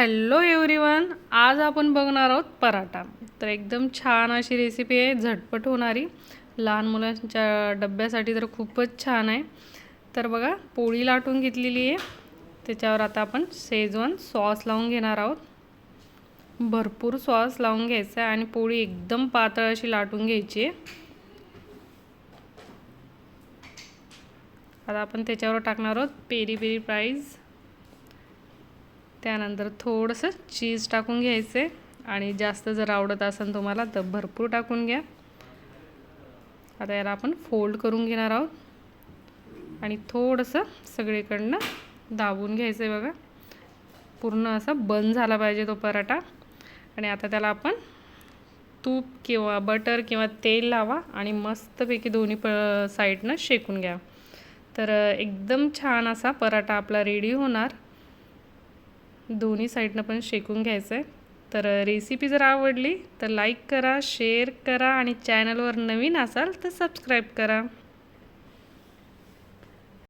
Hello everyone आज आपण बघणार आहोत पराठा. तर एकदम छान अशी रेसिपी आहे झटपट होणारी. लहान मुलांच्या डब्यासाठी तर खूपच छान आहे. तर बघा पोळी लाटून घेतलेली आहे. त्याच्यावर आता आपण शेजवान सॉस लावून घेणार आहोत. भरपूर सॉस लावून घ्यायचा आहे आणि पोळी एकदम पातळ अशी लाटून घ्यायची आहे. आता आपण त्याच्यावर टाकणार आहोत पेरी पेरी प्राईज त्यानंतर थोडंसं चीज टाकून घ्यायचे. आणि जास्त जर आवडत असेल तुम्हाला तर भरपूर टाकून घ्या. आता याला आपण फोल्ड करून घेणार आहोत. आणि थोडंसं सगळीकडनं दाबून घ्यायचं आहे बघा. पूर्ण असा बंद झाला पाहिजे तो पराठा. आणि आता त्याला आपण तूप किंवा बटर किंवा तेल लावा आणि मस्तपैकी दोन्ही प साईडनं शेकून घ्या. तर एकदम छान असा पराठा आपला रेडी होणार. दोन्ही साईडनं पण शेकून घ्यायचं आहे. तर रेसिपी जर आवडली तर लाईक करा शेअर करा आणि चॅनलवर नवीन असाल तर सबस्क्राईब करा.